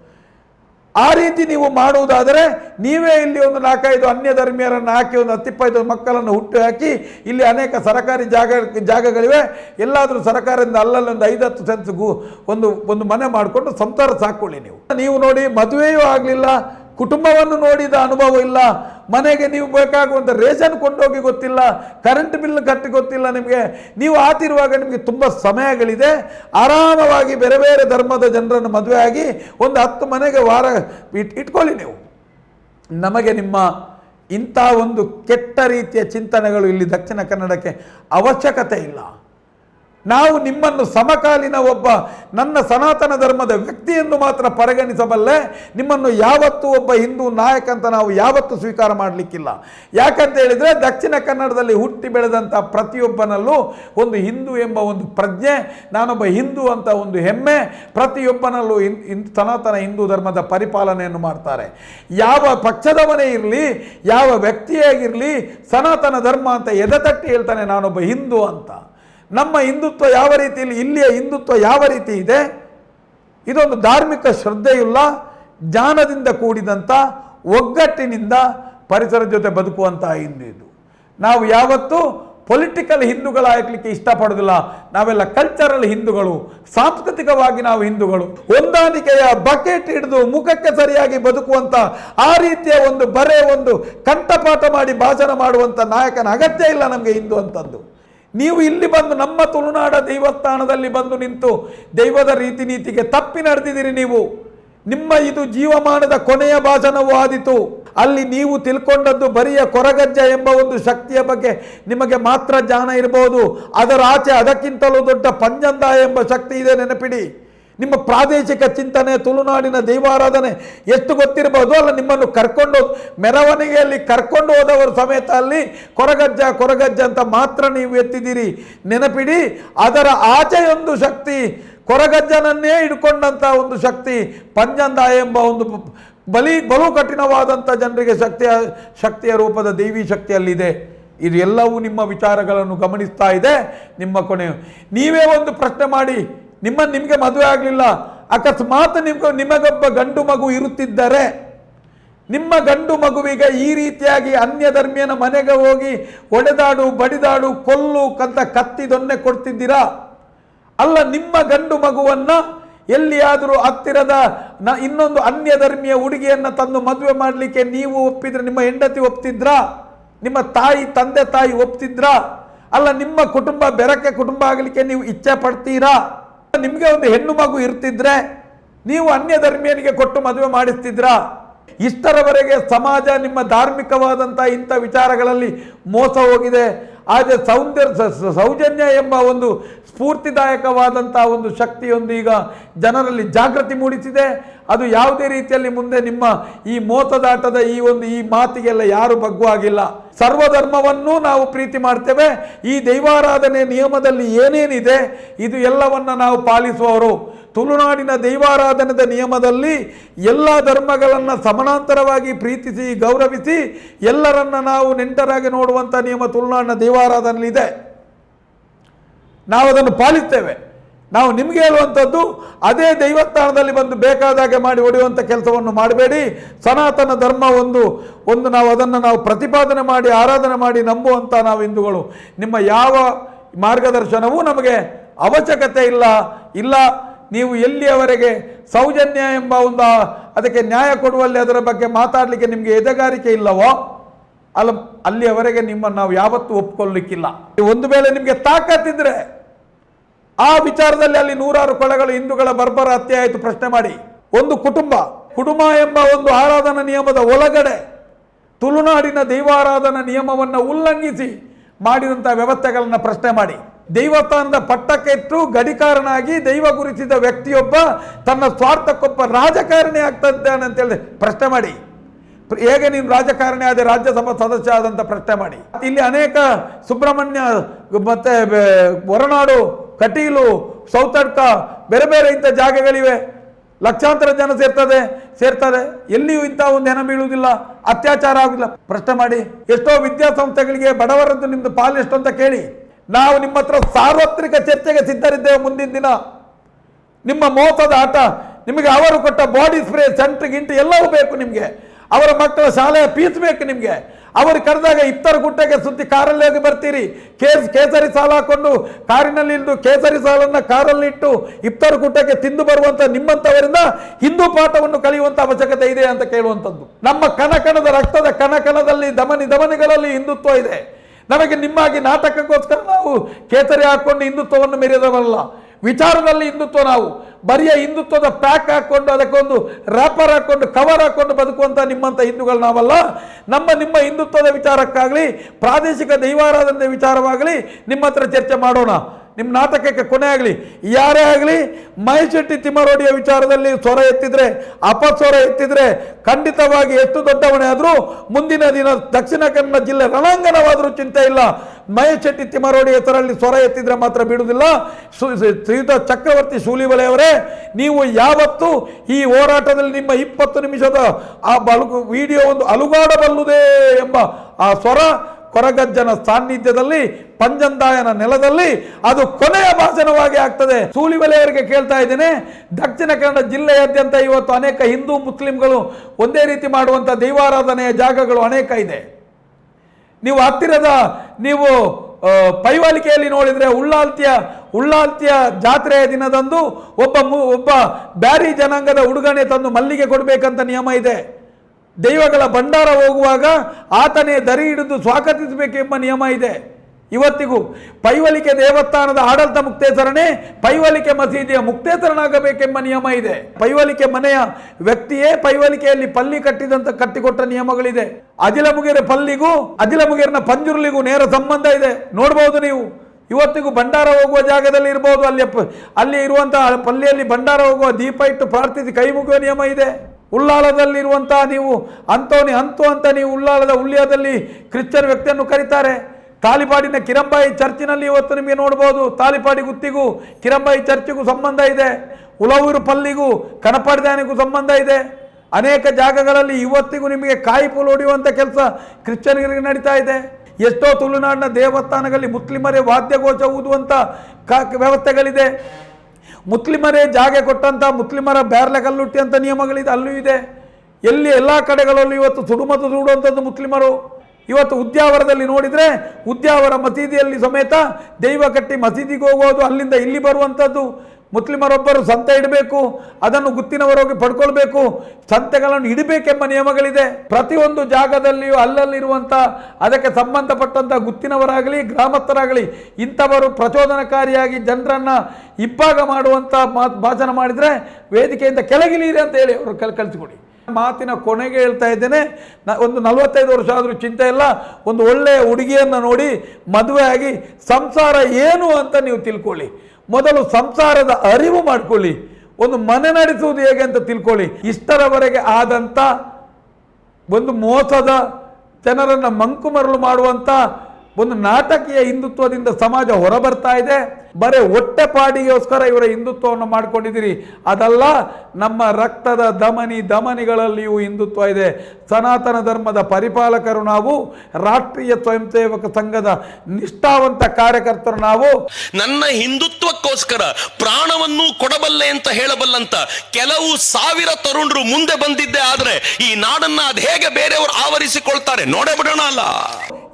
ಆ ರೀತಿ ನೀವು ಮಾಡುವುದಾದರೆ ನೀವೇ ಇಲ್ಲಿ ಒಂದು ನಾಲ್ಕೈದು ಅನ್ಯ ಧರ್ಮೀಯರನ್ನು ಹಾಕಿ, ಒಂದು ಹತ್ತಿಪ್ಪೈದು ಮಕ್ಕಳನ್ನು ಹುಟ್ಟು ಹಾಕಿ, ಇಲ್ಲಿ ಅನೇಕ ಸರಕಾರಿ ಜಾಗ, ಜಾಗಗಳಿವೆ. ಎಲ್ಲಾದರೂ ಸರ್ಕಾರದಿಂದ ಅಲ್ಲಲ್ಲಿ ಒಂದು ಐದತ್ತು ಸೆನ್ಸ್ಗೂ ಒಂದು ಒಂದು ಮನೆ ಮಾಡಿಕೊಂಡು ಸಂಸಾರ ಸಾಕೊಳ್ಳಿ ನೀವು. ನೀವು ನೋಡಿ ಮದುವೆಯೂ ಆಗಲಿಲ್ಲ. ಕುಟುಂಬವನ್ನು ನೋಡಿದ ಅನುಭವ ಇಲ್ಲ. ಮನೆಗೆ ನೀವು ಬೇಕಾಗುವಂಥ ರೇಷನ್ ಕೊಂಡೋಗಿ ಗೊತ್ತಿಲ್ಲ ಕರೆಂಟ್ ಬಿಲ್ ಕಟ್ಟಿ ಗೊತ್ತಿಲ್ಲ ನಿಮಗೆ. ನೀವು ಆತಿರುವಾಗ ನಿಮಗೆ ತುಂಬ ಸಮಯಗಳಿದೆ ಆರಾಮವಾಗಿ ಬೇರೆ ಬೇರೆ ಧರ್ಮದ ಜನರನ್ನು ಮದುವೆ ಆಗಿ ಒಂದು ಹತ್ತು ಮನೆಗೆ ವಾರ ಇಟ್, ಇಟ್ಕೊಳ್ಳಿ ನೀವು. ನಮಗೆ ನಿಮ್ಮ ಇಂಥ ಒಂದು ಕೆಟ್ಟ ರೀತಿಯ ಚಿಂತನೆಗಳು ಇಲ್ಲಿ ದಕ್ಷಿಣ ಕನ್ನಡಕ್ಕೆ ಅವಶ್ಯಕತೆ ಇಲ್ಲ. ನಾವು ನಿಮ್ಮನ್ನು ಸಮಕಾಲೀನ ಒಬ್ಬ ನನ್ನ ಸನಾತನ ಧರ್ಮದ ವ್ಯಕ್ತಿ ಎಂದು ಮಾತ್ರ ಪರಿಗಣಿಸಬಲ್ಲೆ, ನಿಮ್ಮನ್ನು ಯಾವತ್ತೂ ಒಬ್ಬ ಹಿಂದೂ ನಾಯಕ ಅಂತ ನಾವು ಯಾವತ್ತೂ ಸ್ವೀಕಾರ ಮಾಡಲಿಕ್ಕಿಲ್ಲ. ಯಾಕಂತ ಹೇಳಿದರೆ ದಕ್ಷಿಣ ಕನ್ನಡದಲ್ಲಿ ಹುಟ್ಟಿ ಬೆಳೆದಂಥ ಪ್ರತಿಯೊಬ್ಬನಲ್ಲೂ ಒಂದು ಹಿಂದೂ ಎಂಬ ಒಂದು ಪ್ರಜ್ಞೆ, ನಾನೊಬ್ಬ ಹಿಂದೂ ಅಂತ ಒಂದು ಹೆಮ್ಮೆ, ಪ್ರತಿಯೊಬ್ಬನಲ್ಲೂ ಸನಾತನ ಹಿಂದೂ ಧರ್ಮದ ಪರಿಪಾಲನೆಯನ್ನು ಮಾಡ್ತಾರೆ. ಯಾವ ಪಕ್ಷದವನೇ ಇರಲಿ, ಯಾವ ವ್ಯಕ್ತಿಯಾಗಿರಲಿ ಸನಾತನ ಧರ್ಮ ಅಂತ ಎದೆತಟ್ಟಿ ಹೇಳ್ತಾನೆ ನಾನೊಬ್ಬ ಹಿಂದೂ ಅಂತ. ನಮ್ಮ ಹಿಂದುತ್ವ ಯಾವ ರೀತಿಯಲ್ಲಿ ಇಲ್ಲಿಯ ಹಿಂದುತ್ವ ಯಾವ ರೀತಿ ಇದೆ? ಇದೊಂದು ಧಾರ್ಮಿಕ ಶ್ರದ್ಧೆಯುಳ್ಳ, ಜ್ಞಾನದಿಂದ ಕೂಡಿದಂಥ ಒಗ್ಗಟ್ಟಿನಿಂದ ಪರಿಸರ ಜೊತೆ ಬದುಕುವಂತಹ ಹಿಂದೂ ಇದು. ನಾವು ಯಾವತ್ತೂ ಪೊಲಿಟಿಕಲ್ ಹಿಂದೂಗಳಾಗಲಿಕ್ಕೆ ಇಷ್ಟಪಡೋದಿಲ್ಲ. ನಾವೆಲ್ಲ ಕಲ್ಚರಲ್ ಹಿಂದೂಗಳು, ಸಾಂಸ್ಕೃತಿಕವಾಗಿ ನಾವು ಹಿಂದೂಗಳು. ಹೊಂದಾಣಿಕೆಯ ಬಕೆಟ್ ಹಿಡಿದು ಮುಖಕ್ಕೆ ಸರಿಯಾಗಿ ಬದುಕುವಂಥ ಆ ರೀತಿಯ ಒಂದು ಬರೆ, ಒಂದು ಕಂಠಪಾಠ ಮಾಡಿ ಭಾಷಣ ಮಾಡುವಂಥ ನಾಯಕನ ಅಗತ್ಯ ಇಲ್ಲ ನಮಗೆ ಹಿಂದೂ ಅಂತಂದು ನೀವು ಇಲ್ಲಿ ಬಂದು ನಮ್ಮ ತುಳುನಾಡ ದೈವಸ್ಥಾನದಲ್ಲಿ ಬಂದು ನಿಂತು ದೈವದ ರೀತಿ ನೀತಿಗೆ ತಪ್ಪಿ ನಡೆದಿದ್ದೀರಿ ನೀವು. ನಿಮ್ಮ ಇದು ಜೀವಮಾನದ ಕೊನೆಯ ಭಾಷಣವೂ ಆದಿತು. ಅಲ್ಲಿ ನೀವು ತಿಳ್ಕೊಂಡದ್ದು ಬರಿಯ ಕೊರಗಜ್ಜ ಎಂಬ ಒಂದು ಶಕ್ತಿಯ ಬಗ್ಗೆ ನಿಮಗೆ ಮಾತ್ರ ಜ್ಞಾನ ಇರಬಹುದು. ಅದರ ಆಚೆ ಅದಕ್ಕಿಂತಲೂ ದೊಡ್ಡ ಪಂಜಂದ ಎಂಬ ಶಕ್ತಿ ಇದೆ, ನೆನಪಿಡಿ. ನಿಮ್ಮ ಪ್ರಾದೇಶಿಕ ಚಿಂತನೆ, ತುಳುನಾಡಿನ ದೈವಾರಾಧನೆ ಎಷ್ಟು ಗೊತ್ತಿರಬಹುದು? ಅಲ್ಲ, ನಿಮ್ಮನ್ನು ಕರ್ಕೊಂಡು ಮೆರವಣಿಗೆಯಲ್ಲಿ ಕರ್ಕೊಂಡು ಹೋದವರು ಸಮೇತ ಅಲ್ಲಿ ಕೊರಗಜ್ಜ ಕೊರಗಜ್ಜ ಅಂತ ಮಾತ್ರ ನೀವು ಎತ್ತಿದ್ದೀರಿ. ನೆನಪಿಡಿ, ಅದರ ಆಚೆಯೊಂದು ಶಕ್ತಿ, ಕೊರಗಜ್ಜನನ್ನೇ ಹಿಡ್ಕೊಂಡಂಥ ಒಂದು ಶಕ್ತಿ, ಪಂಜಂದ ಎಂಬ ಒಂದು ಬಲಿ, ಬಲು ಕಠಿಣವಾದಂಥ ಜನರಿಗೆ ಶಕ್ತಿಯ ಶಕ್ತಿಯ ರೂಪದ ದೈವಿ ಶಕ್ತಿಯಲ್ಲಿದೆ. ಇದು ಎಲ್ಲವೂ ನಿಮ್ಮ ವಿಚಾರಗಳನ್ನು ಗಮನಿಸ್ತಾ ಇದೆ. ನಿಮ್ಮ ಕೊನೆ ನೀವೇ ಒಂದು ಪ್ರಶ್ನೆ ಮಾಡಿ. ನಿಮ್ಮ ನಿಮಗೆ ಮದುವೆ ಆಗಲಿಲ್ಲ. ಅಕಸ್ಮಾತ್ ನಿಮ್ಗೆ, ನಿಮಗೊಬ್ಬ ಗಂಡು ಮಗು ಇರುತ್ತಿದ್ದರೆ, ನಿಮ್ಮ ಗಂಡು ಮಗುವಿಗೆ ಈ ರೀತಿಯಾಗಿ ಅನ್ಯ ಧರ್ಮೀಯನ ಮನೆಗೆ ಹೋಗಿ ಒಡೆದಾಡು ಬಡಿದಾಡು, ಕೊಲ್ಲು ಕಂತ ಕತ್ತಿ ದೊನ್ನೆ ಕೊಡ್ತಿದ್ದೀರಾ? ಅಲ್ಲ, ನಿಮ್ಮ ಗಂಡು ಮಗುವನ್ನು ಎಲ್ಲಿಯಾದರೂ ಹತ್ತಿರದ ನ ಇನ್ನೊಂದು ಅನ್ಯ ಧರ್ಮೀಯ ಹುಡುಗಿಯನ್ನ ತಂದು ಮದುವೆ ಮಾಡಲಿಕ್ಕೆ ನೀವು ಒಪ್ಪಿದ್ರೆ ನಿಮ್ಮ ಹೆಂಡತಿ ಒಪ್ತಿದ್ರಾ? ನಿಮ್ಮ ತಾಯಿ, ತಂದೆ ತಾಯಿ ಒಪ್ತಿದ್ರಾ? ಅಲ್ಲ, ನಿಮ್ಮ ಕುಟುಂಬ, ಬೆರಕೆ ಕುಟುಂಬ ಆಗಲಿಕ್ಕೆ ನೀವು ಇಚ್ಛೆ ಪಡ್ತೀರಾ? ನಿಮಗೆ ಒಂದು ಹೆಣ್ಣು ಮಗು ಇರ್ತಿದ್ರೆ ನೀವು ಅನ್ಯ ಧರ್ಮೀಯನಿಗೆ ಕೊಟ್ಟು ಮದುವೆ ಮಾಡಿಸ್ತಿದ್ರಾ? ಇಷ್ಟರವರೆಗೆ ಸಮಾಜ ನಿಮ್ಮ ಧಾರ್ಮಿಕವಾದಂಥ ಇಂಥ ವಿಚಾರಗಳಲ್ಲಿ ಮೋಸ ಹೋಗಿದೆ. ಆದರೆ ಸೌಂದರ್ಯ ಸೌಜನ್ಯ ಎಂಬ ಒಂದು ಸ್ಫೂರ್ತಿದಾಯಕವಾದಂಥ ಒಂದು ಶಕ್ತಿಯೊಂದು ಈಗ ಜನರಲ್ಲಿ ಜಾಗೃತಿ ಮೂಡಿಸಿದೆ. ಅದು ಯಾವುದೇ ರೀತಿಯಲ್ಲಿ ಮುಂದೆ ನಿಮ್ಮ ಈ ಮೋಸದಾಟದ ಈ ಒಂದು, ಈ ಮಾತಿಗೆಲ್ಲ ಯಾರು ಬಗ್ಗುವಾಗಿಲ್ಲ ಸರ್ವಧರ್ಮವನ್ನೂ ನಾವು ಪ್ರೀತಿ ಮಾಡ್ತೇವೆ. ಈ ದೈವಾರಾಧನೆ ನಿಯಮದಲ್ಲಿ ಏನೇನಿದೆ, ಇದು ಎಲ್ಲವನ್ನು ನಾವು ಪಾಲಿಸುವವರು. ತುಳುನಾಡಿನ ದೈವಾರಾಧನದ ನಿಯಮದಲ್ಲಿ ಎಲ್ಲ ಧರ್ಮಗಳನ್ನು ಸಮಾನಾಂತರವಾಗಿ ಪ್ರೀತಿಸಿ ಗೌರವಿಸಿ ಎಲ್ಲರನ್ನ ನಾವು ನೆಂಟರಾಗಿ ನೋಡುವಂಥ ನಿಯಮ ತುಳುನಾಡಿನ ದೈವಾರಾಧನೆಯಲ್ಲಿದೆ ನಾವು ಅದನ್ನು ಪಾಲಿಸ್ತೇವೆ. ನಾವು ನಿಮಗೆ ಹೇಳುವಂಥದ್ದು, ಅದೇ ದೈವಸ್ಥಾನದಲ್ಲಿ ಬಂದು ಬೇಕಾದಾಗೆ ಮಾಡಿ ಹೊಡೆಯುವಂಥ ಕೆಲಸವನ್ನು ಮಾಡಬೇಡಿ. ಸನಾತನ ಧರ್ಮ ಒಂದು ಒಂದು ನಾವು ಅದನ್ನು ನಾವು ಪ್ರತಿಪಾದನೆ ಮಾಡಿ, ಆರಾಧನೆ ಮಾಡಿ ನಂಬುವಂಥ ನಾವು ಹಿಂದೂಗಳು. ನಿಮ್ಮ ಯಾವ ಮಾರ್ಗದರ್ಶನವೂ ನಮಗೆ ಅವಶ್ಯಕತೆ ಇಲ್ಲ. ಇಲ್ಲ, ನೀವು ಎಲ್ಲಿಯವರೆಗೆ ಸೌಜನ್ಯ ಎಂಬ ಒಂದು, ಅದಕ್ಕೆ ನ್ಯಾಯ ಕೊಡುವಲ್ಲಿ ಅದರ ಬಗ್ಗೆ ಮಾತಾಡಲಿಕ್ಕೆ ನಿಮಗೆ ಎದೆಗಾರಿಕೆ ಇಲ್ಲವೋ ಅಲ್ಲ, ಅಲ್ಲಿಯವರೆಗೆ ನಿಮ್ಮನ್ನು ನಾವು ಯಾವತ್ತೂ ಒಪ್ಕೊಳ್ಳಿಕ್ಕಿಲ್ಲ. ಒಂದು ವೇಳೆ ನಿಮಗೆ ತಾಕತ್ತಿದ್ರೆ ಆ ವಿಚಾರದಲ್ಲಿ ಅಲ್ಲಿ ನೂರಾರು ಕೊಳಗಳು, ಹಿಂದೂಗಳ ಬರ್ಬರ ಹತ್ಯೆ ಆಯಿತು, ಪ್ರಶ್ನೆ ಮಾಡಿ. ಒಂದು ಕುಟುಂಬ ಕುಟುಂಬ ಎಂಬ ಒಂದು ಆರಾಧನಾ ನಿಯಮದ ಒಳಗಡೆ ತುಳುನಾಡಿನ ದೈವಾರಾಧನಾ ನಿಯಮವನ್ನು ಉಲ್ಲಂಘಿಸಿ ಮಾಡಿದಂಥ ವ್ಯವಸ್ಥೆಗಳನ್ನು ಪ್ರಶ್ನೆ ಮಾಡಿ. ದೈವತಾನದ ಪಟ್ಟಕ್ಕೆ ಇಟ್ಟು ಗಡಿಕಾರನಾಗಿ ದೈವ ಗುರುತಿಸಿದ ವ್ಯಕ್ತಿಯೊಬ್ಬ ತನ್ನ ಸ್ವಾರ್ಥಕ್ಕೊಬ್ಬ ರಾಜಕಾರಣಿ ಆಗ್ತಾ ಇದ್ದಾನೆ ಅಂತ ಹೇಳಿದ್ರೆ ಪ್ರಶ್ನೆ ಮಾಡಿ. ಹೇಗೆ ನೀನು ರಾಜಕಾರಣಿ ಆದ ರಾಜ್ಯಸಭಾ ಸದಸ್ಯ ಆದಂತ ಪ್ರಶ್ನೆ ಮಾಡಿ. ಇಲ್ಲಿ ಅನೇಕ ಸುಬ್ರಹ್ಮಣ್ಯ, ಮತ್ತೆ ಹೊರನಾಡು, ಕಟೀಲು ಸೌತಡ್ಕ ಬೇರೆ ಬೇರೆ ಇಂಥ ಜಾಗಗಳಿವೆ. ಲಕ್ಷಾಂತರ ಜನ ಸೇರ್ತದೆ ಸೇರ್ತದೆ. ಎಲ್ಲಿಯೂ ಇಂಥ ಒಂದು ಹೆಣ ಬೀಳುವುದಿಲ್ಲ, ಅತ್ಯಾಚಾರ ಆಗುದಿಲ್ಲ ಪ್ರಶ್ನೆ ಮಾಡಿ, ಎಷ್ಟೋ ವಿದ್ಯಾಸಂಸ್ಥೆಗಳಿಗೆ ಬಡವರದ್ದು ಪಾಲು ಎಷ್ಟು ಅಂತ ಕೇಳಿ. ನಾವು ನಿಮ್ಮ ಹತ್ರ ಸಾರ್ವತ್ರಿಕ ಚರ್ಚೆಗೆ ಸಿದ್ಧರಿದ್ದೇವೆ ಮುಂದಿನ ದಿನ. ನಿಮ್ಮ ಮೋಸದ ಆಟ, ನಿಮಗೆ ಅವರು ಕೊಟ್ಟ ಬಾಡಿ ಸ್ಪ್ರೇ ಸೆಂಟ್ ಗಿಂಟ್ ಎಲ್ಲವೂ ಬೇಕು ನಿಮಗೆ. ಅವರ ಮಕ್ಕಳ ಶಾಲೆಯ ಫೀಸ್ ಬೇಕು ನಿಮಗೆ. ಅವರು ಕರೆದಾಗ ಇತ್ತರ ಗುಟ್ಟೆಗೆ ಸುತ್ತಿ ಕಾರಲ್ಲಿ ಹೋಗಿ ಬರ್ತೀರಿ. ಕೇಸ್, ಕೇಸರಿ ಸಾಲ ಹಾಕೊಂಡು ಕಾರಿನಲ್ಲಿ ಇದ್ದು ಕೇಸರಿ ಸಾಲನ್ನು ಕಾರಲ್ಲಿ ಇಟ್ಟು ಇತ್ತರ ಗುಟ್ಟೆಗೆ ತಿಂದು ಬರುವಂಥ ನಿಮ್ಮಂಥವರಿಂದ ಹಿಂದೂ ಪಾಠವನ್ನು ಕಲಿಯುವಂಥ ಅವಶ್ಯಕತೆ ಇದೆ ಅಂತ ಕೇಳುವಂಥದ್ದು ನಮ್ಮ ಕಣಕಣದ ರಕ್ತದ ಕಣಕಣದಲ್ಲಿ ದಮನಿ ದಮನಿಗಳಲ್ಲಿ ಹಿಂದುತ್ವ ಇದೆ. ನಮಗೆ ನಿಮ್ಮಾಗಿ ನಾಟಕಕ್ಕೋಸ್ಕರ ನಾವು ಕೇಸರಿ ಹಾಕೊಂಡು ಹಿಂದುತ್ವವನ್ನು ಮೆರೆದವಲ್ಲ ವಿಚಾರದಲ್ಲಿ ಹಿಂದುತ್ವ ನಾವು. ಬರಿಯ ಹಿಂದುತ್ವದ ಪ್ಯಾಕ್ ಹಾಕ್ಕೊಂಡು ಅದಕ್ಕೊಂದು ರ್ಯಾಪರ್ ಹಾಕ್ಕೊಂಡು ಕವರ್ ಹಾಕ್ಕೊಂಡು ಬದುಕುವಂಥ ನಿಮ್ಮಂಥ ಹಿಂದೂಗಳು ನಾವಲ್ಲ. ನಮ್ಮ, ನಿಮ್ಮ ಹಿಂದುತ್ವದ ವಿಚಾರಕ್ಕಾಗಲಿ, ಪ್ರಾದೇಶಿಕ ದೈವಾರಾಧನೆ ವಿಚಾರವಾಗಲಿ ನಿಮ್ಮ ಹತ್ರ ಚರ್ಚೆ ಮಾಡೋಣ. ನಿಮ್ಮ ನಾಟಕಕ್ಕೆ ಕೊನೆ ಆಗಲಿ. ಯಾರೇ ಆಗಲಿ ಮಹೇಶೆಟ್ಟಿ ತಿಮ್ಮರೋಡಿಯ ವಿಚಾರದಲ್ಲಿ ಸ್ವರ ಎತ್ತಿದ್ರೆ, ಅಪಸ್ವರ ಎತ್ತಿದ್ರೆ, ಖಂಡಿತವಾಗಿ ಎಷ್ಟು ದೊಡ್ಡವನೇ ಆದರೂ ಮುಂದಿನ ದಿನ ದಕ್ಷಿಣ ಕನ್ನಡ ಜಿಲ್ಲೆ ರಣಾಂಗಣವಾದರೂ ಚಿಂತೆ ಇಲ್ಲ. ಮಹೇಶ್ ತಿಮ್ಮರೋಡಿ ಹೆಸರಲ್ಲಿ ಸ್ವರ ಎತ್ತಿದ್ರೆ ಮಾತ್ರ ಬಿಡುವುದಿಲ್ಲ. ಶ್ರೀಯುತ ಚಕ್ರವರ್ತಿ ಶೂಲಿವಲೆಯವರೇ ನೀವು ಯಾವತ್ತು ಈ ಹೋರಾಟದಲ್ಲಿ ನಿಮ್ಮ ಇಪ್ಪತ್ತು ನಿಮಿಷದ ಆ ಬಲು ವಿಡಿಯೋ ಒಂದು ಅಲುಗಾಡಬಲ್ಲುದೇ ಎಂಬ ಆ ಸ್ವರ ಕೊರಗಜ್ಜನ ಸಾನ್ನಿಧ್ಯದಲ್ಲಿ, ಪಂಜಂದಾಯನ ನೆಲದಲ್ಲಿ ಅದು ಕೊನೆಯ ಭಾಷಣವಾಗಿ ಆಗ್ತದೆ. ಸೂಲಿಬಲೆಯವರಿಗೆ ಕೇಳ್ತಾ ಇದ್ದೇನೆ, ದಕ್ಷಿಣ ಕನ್ನಡ ಜಿಲ್ಲೆಯಾದ್ಯಂತ ಇವತ್ತು ಅನೇಕ ಹಿಂದೂ ಮುಸ್ಲಿಂಗಳು ಒಂದೇ ರೀತಿ ಮಾಡುವಂಥ ದೈವಾರಾಧನೆಯ ಜಾಗಗಳು ಅನೇಕ ಇದೆ. ನೀವು ಹತ್ತಿರದ, ನೀವು ಪೈವಾಲಿಕೆಯಲ್ಲಿ ನೋಡಿದರೆ ಉಳ್ಳಾಲ್ತಿಯ ಉಳ್ಳಾಲ್ತಿಯ ಜಾತ್ರೆಯ ದಿನದಂದು ಒಬ್ಬ ಒಬ್ಬ ಬ್ಯಾರಿ ಜನಾಂಗದ ಉಡುಗಣೆ ತಂದು ಮಲ್ಲಿಗೆ ಕೊಡಬೇಕಂತ ನಿಯಮ ಇದೆ. ದೈವಗಳ ಭಂಡಾರ ಹೋಗುವಾಗ ಆತನೇ ದರಿ ಹಿಡಿದು ಸ್ವಾಗತಿಸಬೇಕೆಂಬ ನಿಯಮ ಇದೆ. ಇವತ್ತಿಗೂ ಪೈವಲಿಕೆ ದೇವಸ್ಥಾನದ ಆಡಳಿತ ಮುಕ್ತೇಸರನೇ ಪೈವಲಿಕೆ ಮಸೀದಿಯ ಮುಕ್ತೇಸರನಾಗಬೇಕೆಂಬ ನಿಯಮ ಇದೆ. ಪೈವಲಿಕೆ ಮನೆಯ ವ್ಯಕ್ತಿಯೇ ಪೈವಲಿಕೆಯಲ್ಲಿ ಪಲ್ಲಿ ಕಟ್ಟಿದಂತ ಕಟ್ಟಿಕೊಟ್ಟ ನಿಯಮಗಳಿದೆ. ಅಜಿಲಮುಗಿರ ಪಲ್ಲಿಗೂ ಅಜಿಲಮುಗಿರಿನ ಪಂಜುರ್ಲಿಗೂ ನೇರ ಸಂಬಂಧ ಇದೆ. ನೋಡಬಹುದು ನೀವು. ಇವತ್ತಿಗೂ ಭಂಡಾರ ಹೋಗುವ ಜಾಗದಲ್ಲಿ ಇರಬಹುದು ಅಲ್ಲಿ ಅಲ್ಲಿ ಇರುವಂತಹ ಪಲ್ಲಿಯಲ್ಲಿ ಭಂಡಾರ ಹೋಗುವ ದೀಪ ಇಟ್ಟು ಪ್ರಾರ್ಥಿಸಿ ಕೈ ಮುಗಿಯುವ ನಿಯಮ ಇದೆ. ಉಳ್ಳಾಲದಲ್ಲಿರುವಂತಹ ನೀವು, ಅಂತೋನಿ ಅಂತು ಅಂತ ನೀವು ಉಳ್ಳಾಲದ ಉಳ್ಳಿಯದಲ್ಲಿ ಕ್ರಿಶ್ಚಿಯನ್ ವ್ಯಕ್ತಿಯನ್ನು ಕರೀತಾರೆ. ತಾಲಿಪಾಡಿನ ಕಿರಂಬಾಯಿ ಚರ್ಚಿನಲ್ಲಿ ಇವತ್ತು ನಿಮಗೆ ನೋಡ್ಬೋದು ತಾಲಿಪಾಡಿ ಗುತ್ತಿಗೂ, ಕಿರಂಬಾಯಿ ಚರ್ಚಿಗೂ ಸಂಬಂಧ ಇದೆ. ಉಳವೂರು ಪಲ್ಲಿಗೂ ಕನಪಾಡಿದಾನಿಗೂ ಸಂಬಂಧ ಇದೆ. ಅನೇಕ ಜಾಗಗಳಲ್ಲಿ ಇವತ್ತಿಗೂ ನಿಮಗೆ ಕಾಯಿ ಪೂಲು ಹೊಡೆಯುವಂಥ ಕೆಲಸ ಕ್ರಿಶ್ಚಿಯನ್ಗಳಿಗೆ ನಡೀತಾ ಇದೆ. ಎಷ್ಟೋ ತುಳುನಾಡಿನ ದೇವಸ್ಥಾನಗಳಲ್ಲಿ ಮುಸ್ಲಿಮರೇ ವಾದ್ಯಗೋಚ ಊದುವಂಥ ಕ, ವ್ಯವಸ್ಥೆಗಳಿದೆ. ಮುಸ್ಲಿಮರೇ ಜಾಗ ಕೊಟ್ಟಂಥ ಮುಸ್ಲಿಮರ ಬ್ಯಾರ್ಲೆ ಕಲ್ಲುಟ್ಟಿ ಅಂತ ನಿಯಮಗಳಿದೆ, ಅಲ್ಲೂ ಇದೆ. ಎಲ್ಲಿ ಎಲ್ಲ ಕಡೆಗಳಲ್ಲೂ ಇವತ್ತು ಸುಡುಮದ್ದು ಸುಡುವಂಥದ್ದು ಮುಸ್ಲಿಮರು. ಇವತ್ತು ಉದ್ಯಾವರದಲ್ಲಿ ನೋಡಿದರೆ ಉದ್ಯಾವರ ಮಸೀದಿಯಲ್ಲಿ ಸಮೇತ ದೈವ ಕಟ್ಟಿ ಮಸೀದಿಗೆ ಹೋಗೋದು, ಅಲ್ಲಿಂದ ಇಲ್ಲಿ ಬರುವಂಥದ್ದು. ಮುಸ್ಲಿಮರೊಬ್ಬರು ಸಂತೆ ಇಡಬೇಕು, ಅದನ್ನು ಗುತ್ತಿನವರೋಗಿ ಪಡ್ಕೊಳ್ಬೇಕು, ಸಂತೆಗಳನ್ನು ಇಡಬೇಕೆಂಬ ನಿಯಮಗಳಿದೆ. ಪ್ರತಿಯೊಂದು ಜಾಗದಲ್ಲಿಯೂ ಅಲ್ಲಲ್ಲಿರುವಂಥ, ಅದಕ್ಕೆ ಸಂಬಂಧಪಟ್ಟಂಥ ಗುತ್ತಿನವರಾಗಲಿ, ಗ್ರಾಮಸ್ಥರಾಗಲಿ, ಇಂಥವರು ಪ್ರಚೋದನಕಾರಿಯಾಗಿ ಜನರನ್ನು ಇಬ್ಬಾಗ ಮಾಡುವಂಥ ಮಾತು, ಭಾಷಣ ಮಾಡಿದರೆ ವೇದಿಕೆಯಿಂದ ಕೆಳಗಿಲಿರಿ ಅಂತ ಹೇಳಿ ಅವರು ಕಲ್, ಕಳಿಸಿಕೊಡಿ. ಮಾತಿನ ಕೊನೆಗೆ ಹೇಳ್ತಾ ಇದ್ದೇನೆ ಒಂದು ನಲವತ್ತೈದು ವರ್ಷ ಆದರೂ ಚಿಂತೆ ಇಲ್ಲ, ಒಂದು ಒಳ್ಳೆಯ ಹುಡುಗಿಯನ್ನು ನೋಡಿ ಮದುವೆ ಸಂಸಾರ ಏನು ಅಂತ ನೀವು ತಿಳ್ಕೊಳ್ಳಿ. ಮೊದಲು ಸಂಸಾರದ ಅರಿವು ಮಾಡ್ಕೊಳ್ಳಿ. ಒಂದು ಮನೆ ನಡೆಸುವುದು ಹೇಗೆ ಅಂತ ತಿಳ್ಕೊಳ್ಳಿ. ಇಷ್ಟರವರೆಗೆ ಆದಂಥ ಒಂದು ಮೋಸದ ಜನರನ್ನು ಮಂಕುಮರಳು ಮಾಡುವಂಥ ಒಂದು ನಾಟಕೀಯ ಹಿಂದುತ್ವದಿಂದ ಸಮಾಜ ಹೊರಬರ್ತಾ ಇದೆ. ಬರೀ ಹೊಟ್ಟೆಪಾಡಿಗೋಸ್ಕರ ಇವರ ಹಿಂದುತ್ವವನ್ನು ಮಾಡ್ಕೊಂಡಿದ್ದೀರಿ. ಅದಲ್ಲ ನಮ್ಮ ರಕ್ತದ ದಮನಿ ದಮನಿಗಳಲ್ಲಿಯೂ ಹಿಂದುತ್ವ ಇದೆ. ಸನಾತನ ಧರ್ಮದ ಪರಿಪಾಲಕರು ನಾವು ರಾಷ್ಟ್ರೀಯ ಸ್ವಯಂ ಸೇವಕ ಸಂಘದ ನಿಷ್ಠಾವಂತ ಕಾರ್ಯಕರ್ತರು ನಾವು. ನನ್ನ ಹಿಂದುತ್ವಕ್ಕೋಸ್ಕರ ಪ್ರಾಣವನ್ನು ಕೊಡಬಲ್ಲೆ ಅಂತ ಹೇಳಬಲ್ಲಂತ ಕೆಲವು ಸಾವಿರ ತರುಣರು ಮುಂದೆ ಬಂದಿದ್ದೆ ಆದ್ರೆ ಈ ನಾಡನ್ನ ಅದ್ ಹೇಗೆ ಬೇರೆಯವರು ಆವರಿಸಿಕೊಳ್ತಾರೆ ನೋಡೇ ಬಿಡೋಣ ಅಲ್ಲ.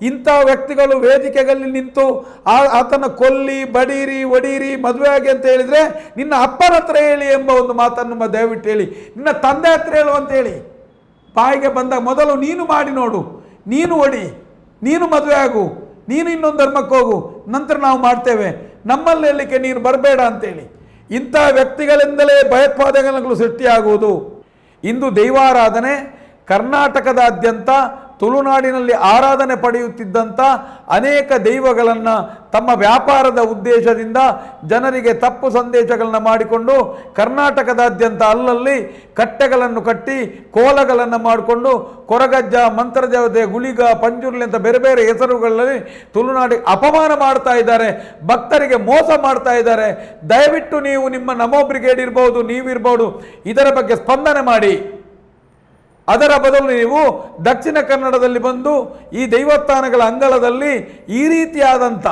ಇಂಥ ವ್ಯಕ್ತಿಗಳು ವೇದಿಕೆಗಳಲ್ಲಿ ನಿಂತು ಆತನ ಕೊಲ್ಲಿ ಬಡೀರಿ ಒಡೀರಿ, ಮದುವೆ ಆಗಿ ಅಂತ ಹೇಳಿದ್ರೆ ನಿನ್ನ ಅಪ್ಪನ ಹತ್ರ ಹೇಳಿ ಎಂಬ ಒಂದು ಮಾತನ್ನು ದಯವಿಟ್ಟು ಹೇಳಿ. ನಿನ್ನ ತಂದೆ ಹತ್ರ ಹೇಳು ಅಂತ ಹೇಳಿ. ಬಾಯಿಗೆ ಬಂದಾಗ ಮೊದಲು ನೀನು ಮಾಡಿ ನೋಡು. ನೀನು ಒಡಿ, ನೀನು ಮದುವೆ ಆಗು, ನೀನು ಇನ್ನೊಂದು ಧರ್ಮಕ್ಕೆ ಹೋಗು, ನಂತರ ನಾವು ಮಾಡ್ತೇವೆ. ನಮ್ಮಲ್ಲಿ ಹೇಳಲಿಕ್ಕೆ ನೀನು ಬರಬೇಡ ಅಂತೇಳಿ ಇಂಥ ವ್ಯಕ್ತಿಗಳಿಂದಲೇ ಭಯೋತ್ಪಾದನೆಗಳು ಸೃಷ್ಟಿಯಾಗುವುದು. ಇಂದು ದೈವಾರಾಧನೆ ಕರ್ನಾಟಕದಾದ್ಯಂತ ತುಳುನಾಡಿನಲ್ಲಿ ಆರಾಧನೆ ಪಡೆಯುತ್ತಿದ್ದಂಥ ಅನೇಕ ದೈವಗಳನ್ನು ತಮ್ಮ ವ್ಯಾಪಾರದ ಉದ್ದೇಶದಿಂದ ಜನರಿಗೆ ತಪ್ಪು ಸಂದೇಶಗಳನ್ನು ಮಾಡಿಕೊಂಡು ಕರ್ನಾಟಕದಾದ್ಯಂತ ಅಲ್ಲಲ್ಲಿ ಕಟ್ಟೆಗಳನ್ನು ಕಟ್ಟಿ ಕೋಲಗಳನ್ನು ಮಾಡಿಕೊಂಡು ಕೊರಗಜ್ಜ ಮಂತ್ರದೇವತೆ ಗುಳಿಗ, ಪಂಜುರ್ಲಿ ಅಂತ ಬೇರೆ ಬೇರೆ ಹೆಸರುಗಳಲ್ಲಿ ತುಳುನಾಡಿ ಅಪಮಾನ ಮಾಡ್ತಾ ಇದ್ದಾರೆ, ಭಕ್ತರಿಗೆ ಮೋಸ ಮಾಡ್ತಾ ಇದ್ದಾರೆ. ದಯವಿಟ್ಟು ನೀವು ನಿಮ್ಮ ನಮೋ ಬ್ರಿಗೇಡ್ ಇರ್ಬೋದು, ನೀವಿರ್ಬೋದು, ಇದರ ಬಗ್ಗೆ ಸ್ಪಂದನೆ ಮಾಡಿ. ಅದರ ಬದಲು ನೀವು ದಕ್ಷಿಣ ಕನ್ನಡದಲ್ಲಿ ಬಂದು ಈ ದೈವಸ್ಥಾನಗಳ ಅಂಗಳದಲ್ಲಿ ಈ ರೀತಿಯಾದಂಥ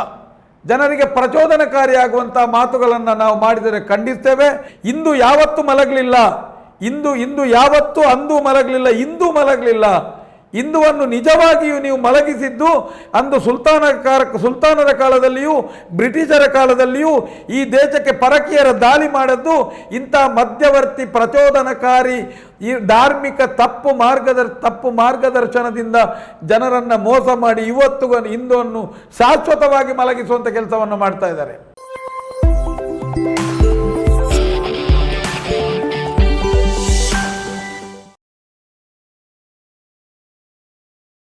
ಜನರಿಗೆ ಪ್ರಚೋದನಕಾರಿಯಾಗುವಂಥ ಮಾತುಗಳನ್ನು ನಾವು ಮಾಡಿದರೆ ಖಂಡಿಸ್ತೇವೆ. ಇಂದು ಯಾವತ್ತೂ ಮಲಗಲಿಲ್ಲ. ಇಂದು ಇಂದು ಯಾವತ್ತೂ ಅಂದು ಮಲಗಲಿಲ್ಲ, ಇಂದು ಮಲಗಲಿಲ್ಲ. ಇಂದುವನ್ನು ನಿಜವಾಗಿಯೂ ನೀವು ಮಲಗಿಸಿದ್ದು ಅಂದು ಸುಲ್ತಾನ ಸುಲ್ತಾನರ ಕಾಲದಲ್ಲಿಯೂ, ಬ್ರಿಟಿಷರ ಕಾಲದಲ್ಲಿಯೂ ಈ ದೇಶಕ್ಕೆ ಪರಕೀಯರ ದಾಳಿ ಮಾಡದ್ದು ಇಂಥ ಮಧ್ಯವರ್ತಿ ಪ್ರಚೋದನಕಾರಿ ಈ ಧಾರ್ಮಿಕ ತಪ್ಪು ಮಾರ್ಗದ, ತಪ್ಪು ಮಾರ್ಗದರ್ಶನದಿಂದ ಜನರನ್ನು ಮೋಸ ಮಾಡಿ ಇವತ್ತು ಹಿಂದುವನ್ನು ಶಾಶ್ವತವಾಗಿ ಮಲಗಿಸುವಂಥ ಕೆಲಸವನ್ನು ಮಾಡ್ತಾ ಇದ್ದಾರೆ.